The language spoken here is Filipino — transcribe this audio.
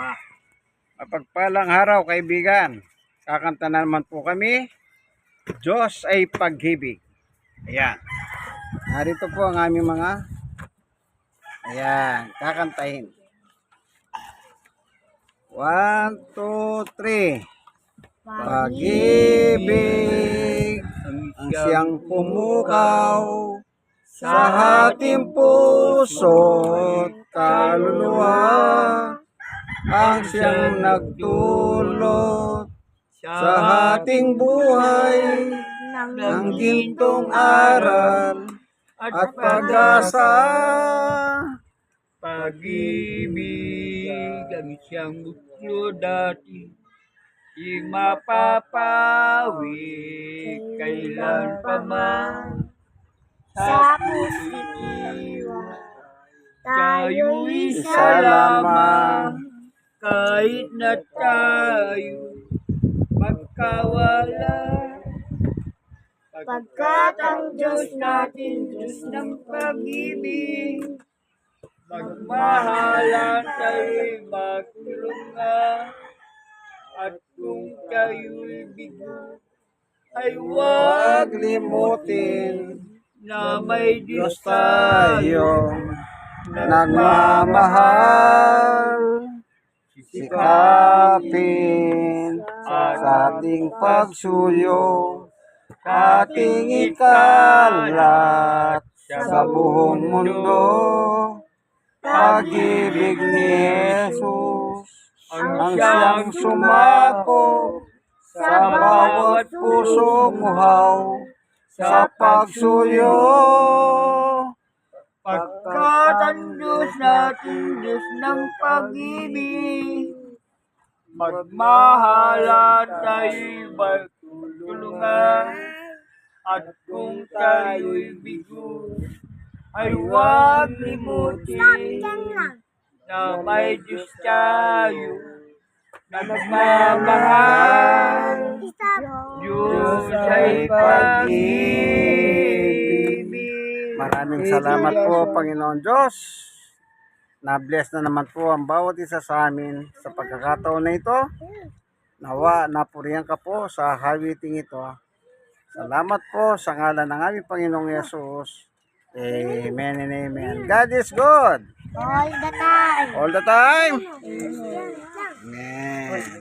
Ba. Mapagpalang araw, kaibigan. Kakanta na naman po kami. Diyos ay pag-ibig. Ayan. Narito po ang aming mga Ayan, kakantahin. One, two, three. Pag-ibig ang siyang pumukaw sa ating puso't kaluluwa ang siyang nagtulot sa ating buhay ng gintong aral at pag-asa. Pag-ibig ang siyang gusto dati Di mapapawi kailan pa man Sa tayo'y Isa isa lamang. Kahit na tayo magkawala Pagkat ang Diyos natin, Diyos ng pag-ibig Magmahalan tayo'y magtulungan At kung kayo'y bigo Ay Huwag limutin, na may Diyos tayo. Nagmamahal. Sikapin sa ating pagsuyo, ating ikalat sa buong mundo. Pag-ibig ni Jesus ang siyang sumako sa bawat puso muhaw sa pagsuyo. Pagkat ang Diyos natin, Diyos ng pag-ibig, magmahalan tayo'y magtulungan, at kung tayo'y bigo, ay huwag limutin na may Diyos tayo na nagmamahal. Diyos ay pag-ibig. Maraming salamat po, Panginoon Diyos. Na-bless na naman po ang bawat isa sa amin sa pagkakataon na ito. Nawa, napurihan ka po sa hawiting ito. Salamat po sa ngalan ng aming Panginoong Yesus. Amen and amen. God is good. all the time. All the time. Amen.